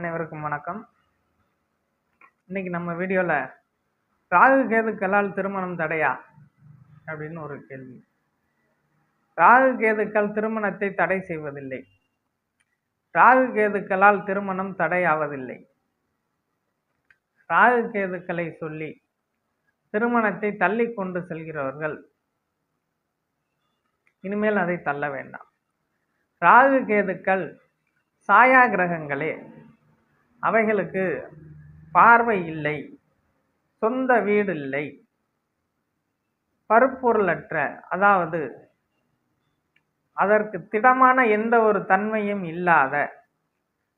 அனைவருக்கும் வணக்கம். இன்னைக்கு நம்ம வீடியோவில் ராகு கேது கேதுக்களால் திருமணம் தடையா அப்படின்னு ஒரு கேள்வி. ராகு கேதுக்கள் திருமணத்தை தடை செய்வதில்லை. ராகு கேதுக்களால் திருமணம் தடையாவதில்லை. ராகு கேதுக்களை சொல்லி திருமணத்தை தள்ளி கொண்டு செல்கிறவர்கள் இனிமேல் அதை தள்ள வேண்டாம். ராகு கேதுக்கள் சாயா கிரகங்களே அவைகளுக்கு பார்வை இல்லை சொந்த வீடு இல்லை பருப்பொருளற்ற அதாவது அதற்கு திடமான எந்த ஒரு தன்மையும் இல்லாத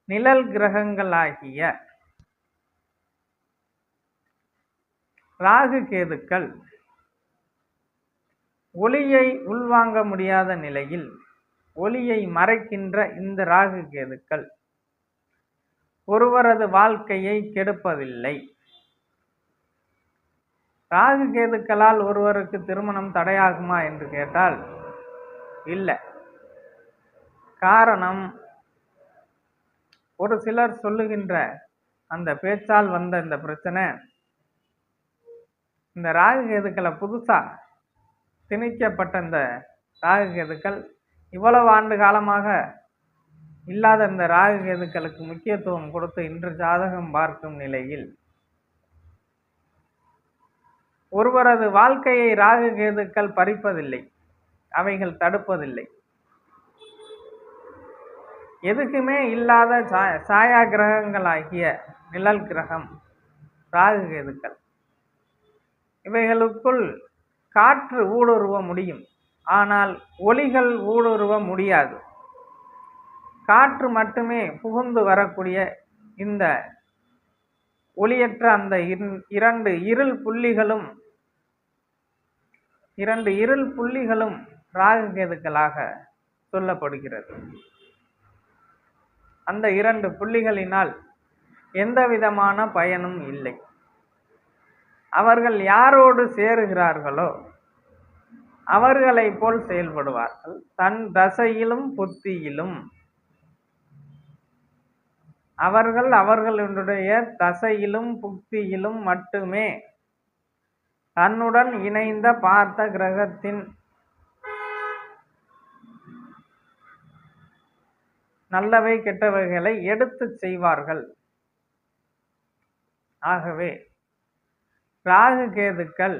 நிழல் கிரகங்களாகிய ராகு கேதுக்கள் ஒளியை உள்வாங்க முடியாத நிலையில் ஒளியை மறைக்கின்ற இந்த ராகு கேதுக்கள். ஒருவரது வாழ்க்கையை கெடுப்பதில்லை. ராகு கேதுக்களால் ஒருவருக்கு திருமணம் தடையாகுமா என்று கேட்டால் இல்லை. காரணம் ஒரு சிலர் சொல்லுகின்ற அந்த பேச்சால் வந்த இந்த பிரச்சனை. இந்த ராகு கேதுக்களை புதுசாக திணிக்கப்பட்ட இந்த ராகு கேதுக்கள் இவ்வளவு ஆண்டு காலமாக இல்லாத இந்த ராகுகேதுக்களுக்கு முக்கியத்துவம் கொடுத்து இன்று ஜாதகம் பார்க்கும் நிலையில் ஒருவரது வாழ்க்கையை ராகு கேதுக்கள் பறிப்பதில்லை அவைகள் தடுப்பதில்லை. எதுக்குமே இல்லாத சா சாயா கிரகங்களாகிய நிழல் கிரகம் ராகு கேதுக்கள் இவைகளுக்குள் காற்று ஊடுருவ முடியும் ஆனால் ஒளிகள் ஊடுருவ முடியாது. காற்று மட்டுமே புகுந்து வரக்கூடிய இந்த ஒளியற்ற அந்த இரண்டு இருள் புள்ளிகளும் இரண்டு இருள் புள்ளிகளும் ராககேதுக்களாக சொல்லப்படுகிறது. அந்த இரண்டு புள்ளிகளினால் எந்த விதமான பயனும் இல்லை. அவர்கள் யாரோடு சேருகிறார்களோ அவர்களைப் போல் செயல்படுவார்கள். தன் தசையிலும் புத்தியிலும் அவர்கள் அவர்களுடைய தசையிலும் புக்தியிலும் மட்டுமே. தன்னுடன் இணைந்த பார்த்த கிரகத்தின் நல்லவை கெட்டவைகளை எடுத்துச் செய்வார்கள். ஆகவே ராகு கேதுக்கள்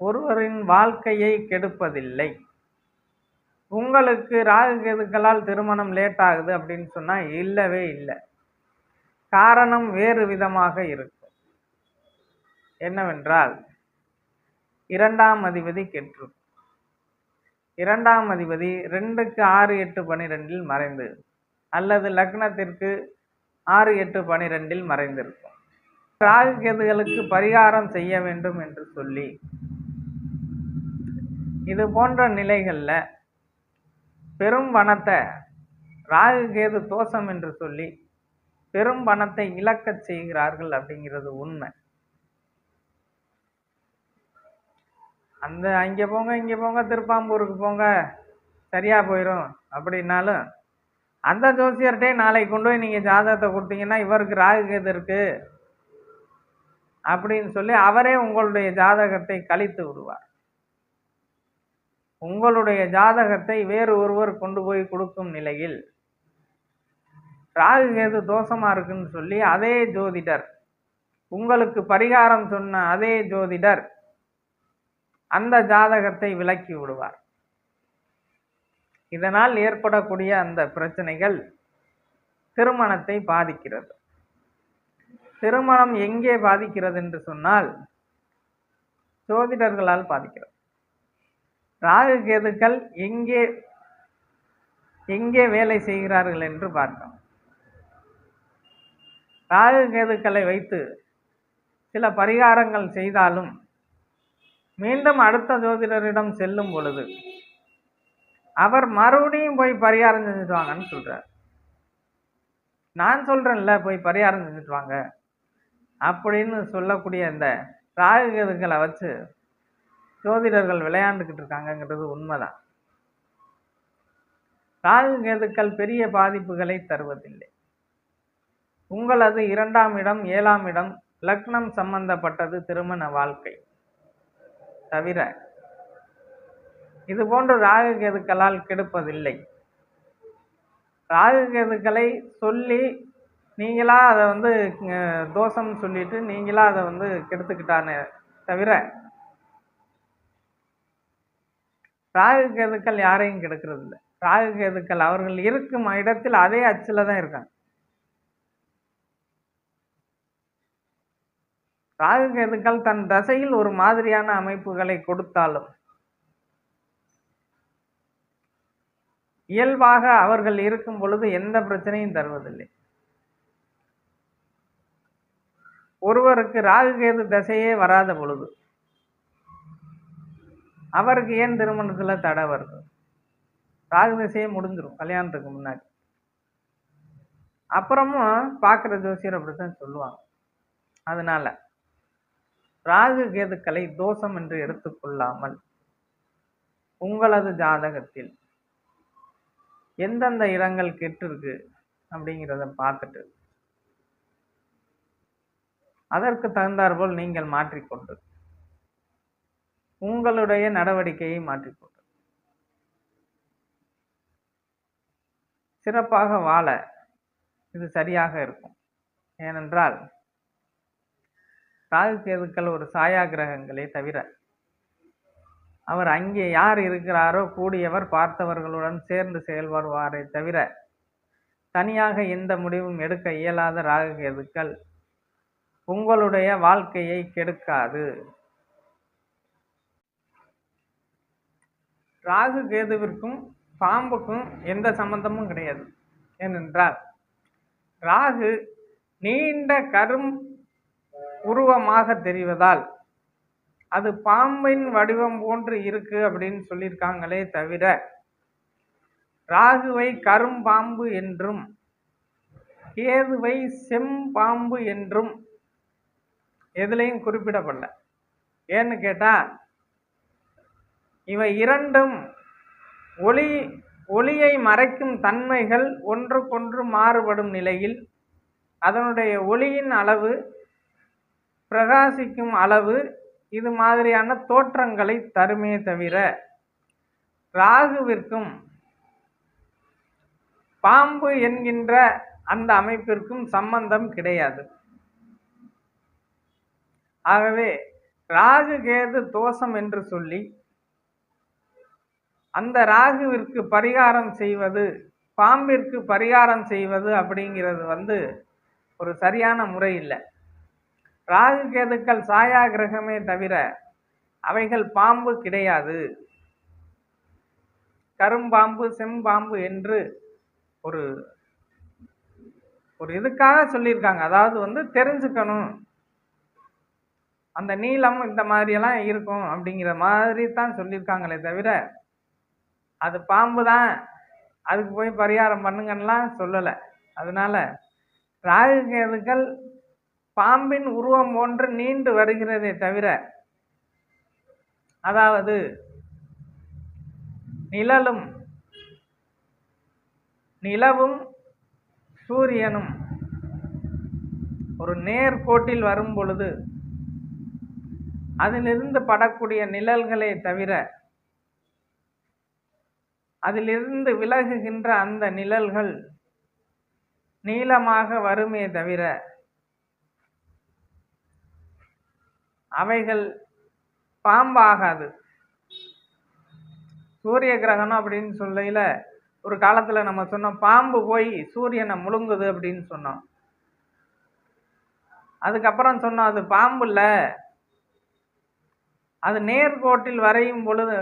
ஒருவரின் வாழ்க்கையை கெடுப்பதில்லை. உங்களுக்கு ராகு கேதுக்களால் திருமணம் லேட் ஆகுது அப்படின்னு சொன்னால் இல்லவே இல்லை. காரணம் வேறு விதமாக இருக்கும் என்னவென்றால் இரண்டாம் அதிபதி கெட்டு இரண்டாம் அதிபதி ரெண்டுக்கு ஆறு எட்டு பனிரெண்டில் மறைந்து அல்லது லக்னத்திற்கு ஆறு எட்டு பனிரெண்டில் மறைந்திருக்கும். ராகு கேதுகளுக்கு பரிகாரம் செய்ய வேண்டும் என்று சொல்லி இது போன்ற நிலைகளில் பெரும் வனத்தை ராகு கேது தோஷம் என்று சொல்லி பெரும் பணத்தை இழக்கச் செய்கிறார்கள் அப்படிங்கிறது உண்மை. அந்த அங்கே போங்க இங்கே போங்க திருப்பாம்பூருக்கு போங்க சரியா போயிடும் அப்படின்னாலும் அந்த ஜோசியர்கிட்டே நாளைக்கு கொண்டு போய் நீங்கள் ஜாதகத்தை கொடுத்தீங்கன்னா இவருக்கு ராகு கேது இருக்கு அப்படின்னு சொல்லி அவரே உங்களுடைய ஜாதகத்தை கழித்து விடுவார். உங்களுடைய ஜாதகத்தை வேறு ஒருவர் கொண்டு போய் கொடுக்கும் நிலையில் ராகு கேது தோஷமாக இருக்குன்னு சொல்லி அதே ஜோதிடர் உங்களுக்கு பரிகாரம் சொன்ன அதே ஜோதிடர் அந்த ஜாதகத்தை விலக்கி விடுவார். இதனால் ஏற்படக்கூடிய அந்த பிரச்சனைகள் திருமணத்தை பாதிக்கிறது. திருமணம் எங்கே பாதிக்கிறது என்று சொன்னால் ஜோதிடர்களால் பாதிக்கிறது. ராகு கேதுக்கள் எங்கே எங்கே வேலை செய்கிறார்கள் என்று பார்த்தோம். ராகு கேதுக்களை வைத்து சில பரிகாரங்கள் செய்தாலும் மீண்டும் அடுத்த ஜோதிடரிடம் செல்லும் பொழுது அவர் மறுபடியும் போய் பரிகாரம் செஞ்சுட்டு வாங்கன்னு சொல்கிறார் நான் சொல்கிறேன்ல போய் பரிகாரம் செஞ்சுட்டு வாங்க. அப்படின்னு சொல்லக்கூடிய இந்த ராகு கேதுக்களை வச்சு ஜோதிடர்கள் விளையாண்டுக்கிட்டு இருக்காங்கங்கிறது உண்மைதான். ராகு கேதுக்கள் பெரிய பாதிப்புகளை தருவதில்லை. உங்களது இரண்டாம் இடம் ஏழாம் இடம் லக்னம் சம்பந்தப்பட்டது திருமண வாழ்க்கை. தவிர இது போன்று ராகு கேதுக்களால் கெடுப்பதில்லை. ராகு கேதுக்களை சொல்லி நீங்களா அதை வந்து தோஷம் தோஷம்னு சொல்லிட்டு நீங்களா அதை வந்து கெடுத்துக்கிட்டானே தவிர ராகு கேதுக்கள் யாரையும் கெடுக்கிறது இல்லை ராகு கேதுக்கள் அவர்கள் இருக்கும் இடத்தில் அதே அச்சில் தான் இருக்காங்க. ராகு கேதுக்கள் தன் தசையில் ஒரு மாதிரியான அமைப்புகளை கொடுத்தாலும் இயல்பாக அவர்கள் இருக்கும் பொழுது எந்த பிரச்சனையும் தருவதில்லை. ஒருவருக்கு ராகு கேது தசையே வராத பொழுது அவருக்கு ஏன் திருமணத்தில் தடை வருது? ராகு தசையே முடிஞ்சிரும் கல்யாணத்துக்கு முன்னாடி. அப்புறமும் பார்க்குற ஜோசியர் அப்படித்தான் சொல்லுவாங்க. அதனால ராகு கேதுக்களை தோஷம் என்று எடுத்துக்கொள்ளாமல் உங்களது ஜாதகத்தில் எந்தெந்த இடங்கள் கெட்டிருக்கு அப்படிங்கிறத பார்த்துட்டு அதற்கு தகுந்தாற்போல் நீங்கள் மாற்றிக்கொண்டு உங்களுடைய நடவடிக்கையை மாற்றிக்கொண்டு. சிறப்பாக வாழ இது சரியாக இருக்கும். ஏனென்றால் ராகு கேதுக்கள் ஒரு சாயா கிரகங்களே தவிர அவர் அங்கே யார் இருக்கிறாரோ கூடியவர் பார்த்தவர்களுடன் சேர்ந்து செயல்படுவாரே தவிர தனியாக எந்த முடிவும் எடுக்க இயலாத ராகு கேதுக்கள் உங்களுடைய வாழ்க்கையை கெடுக்காது. ராகு கேதுவிற்கும் பாம்புக்கும் எந்த சம்பந்தமும் கிடையாது. ஏனென்றால் ராகு நீண்ட கரும் உருவமாக தெரிவதால் அது பாம்பின் வடிவம் போன்று இருக்கு அப்படின்னு சொல்லியிருக்காங்களே தவிர ராகுவை கரும்பாம்பு என்றும் கேதுவை செம்பாம்பு என்றும் எதுலேயும் குறிப்பிடப்படல. ஏன்னு கேட்டால் இவை இரண்டும் ஒளி ஒளியை மறைக்கும் தன்மைகள் ஒன்றுக்கொன்று மாறுபடும் நிலையில் அதனுடைய ஒளியின் அளவு பிரகாசிக்கும் அளவு இது மாதிரியான தோற்றங்களை தருமே தவிர ராகுவிற்கும் பாம்பு என்கின்ற அந்த அமைப்பிற்கும் சம்பந்தம் கிடையாது. ஆகவே ராகு கேது தோஷம் என்று சொல்லி அந்த ராகுவிற்கு பரிகாரம் செய்வது பாம்பிற்கு பரிகாரம் செய்வது அப்படிங்கிறது வந்து ஒரு சரியான முறை இல்லை. ராகு கேதுக்கள் சாயா கிரகமே தவிர அவைகள் பாம்பு கிடையாது. கரும்பாம்பு செம்பாம்பு என்று ஒரு ஒரு இதுக்காக சொல்லியிருக்காங்க. அதாவது வந்து தெரிஞ்சுக்கணும். அந்த நீளம் இந்த மாதிரியெல்லாம் இருக்கும் அப்படிங்கிற மாதிரி தான் சொல்லியிருக்காங்களே தவிர அது பாம்பு தான். அதுக்கு போய் பரிகாரம் பண்ணுங்கன்னெலாம் சொல்லலை. அதனால் ராகுகேதுக்கள் பாம்பின் உருவம் போன்று நீண்டு வருகிறதே தவிர அதாவது நிழலும் நிலவும் சூரியனும் ஒரு நேர்கோட்டில் வரும் பொழுது அதிலிருந்து படக்கூடிய நிழல்களே தவிர அதிலிருந்து விலகுகின்ற அந்த நிழல்கள் நீளமாக வருமே தவிர அவைகள் பாம்பாகாது. சூரிய கிரகணம் அப்படின்னு சொல்லையில் ஒரு காலத்தில் நம்ம சொன்னோம் பாம்பு போய் சூரியனை முழுங்குது அப்படின்னு சொன்னோம். அதுக்கப்புறம் சொன்னோம் அது பாம்பு இல்லை. அது நேர்கோட்டில் வரையும் பொழுது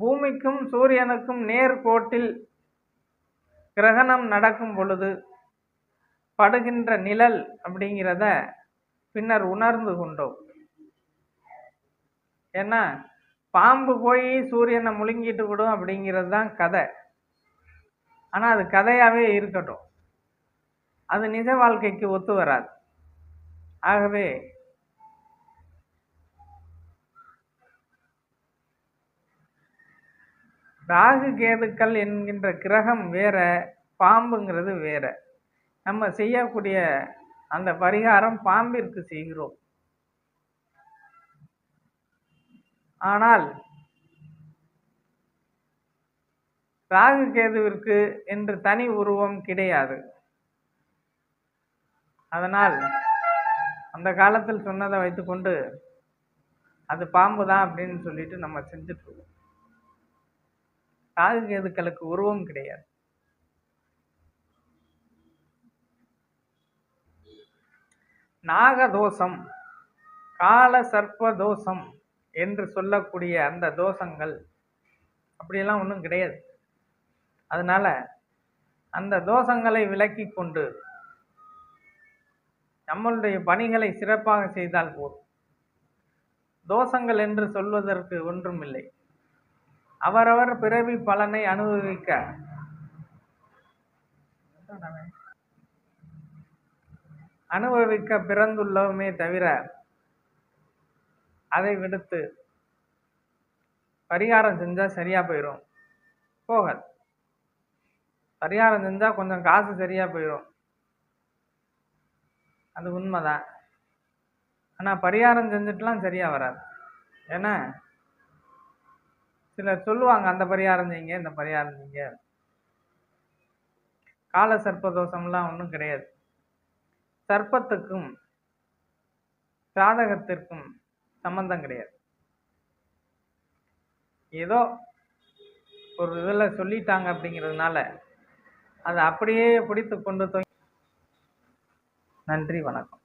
பூமிக்கும் சூரியனுக்கும் நேர் கோட்டில் கிரகணம் நடக்கும் பொழுது படுகின்ற நிழல் அப்படிங்கிறத பின்னர் உணர்ந்து கொண்டோம். ஏன்னா பாம்பு போய் சூரியனை முழுங்கிட்டு விடும் அப்படிங்கிறது தான் கதை. ஆனால் அது கதையாகவே இருக்கட்டும். அது நிஜ வாழ்க்கைக்கு ஒத்து வராது. ஆகவே ராகு கேதுக்கள் என்கின்ற கிரகம் வேற பாம்புங்கிறது வேற. நம்ம செய்யக்கூடிய அந்த பரிகாரம் பாம்பிற்கு செய்கிறோம். ஆனால் ராகு கேதுவிற்கு என்று தனி உருவம் கிடையாது. அதனால் அந்த காலத்தில் சொன்னதை வைத்துக்கொண்டு அது பாம்பு தான் அப்படின்னு சொல்லிட்டு நம்ம செஞ்சுட்ருக்கோம் ராகு கேதுக்களுக்கு உருவம் கிடையாது. நாகதோஷம் கால சர்ப்ப தோஷம் என்று சொல்லக்கூடிய அந்த தோஷங்கள் அப்படியெல்லாம் ஒன்றும் கிடையாது. அதனால அந்த தோஷங்களை விலக்கி கொண்டு நம்மளுடைய பணிகளை சிறப்பாக செய்தால் போதும். தோஷங்கள் என்று சொல்வதற்கு ஒன்றும் இல்லை. அவரவர் பிறவி பலனை அனுபவிக்க. அனுபவிக்க பிறந்துள்ளவுமே தவிர அதை விடுத்து பரிகாரம் செஞ்சால் சரியாக போயிடும் போகாது. பரிகாரம் செஞ்சால் கொஞ்சம் காசு சரியாக போயிடும் அது உண்மைதான். ஆனால் பரிகாரம் செஞ்சுட்டுலாம் சரியாக வராது. ஏன்னா சிலர் சொல்லுவாங்க அந்த பரிகாரம் செய்யுங்க இந்த பரிகாரம் செய்யுங்க. கால சர்ப்பதோஷம்லாம் ஒன்றும் கிடையாது. சர்ப்பத்துக்கும் சாதகத்திற்கும் சம்பந்தம் கிடையாது. ஏதோ ஒரு இதில் சொல்லிட்டாங்க அப்படிங்கிறதுனால அதை அப்படியே பிடித்து கொண்டு தொங்கி நன்றி வணக்கம்.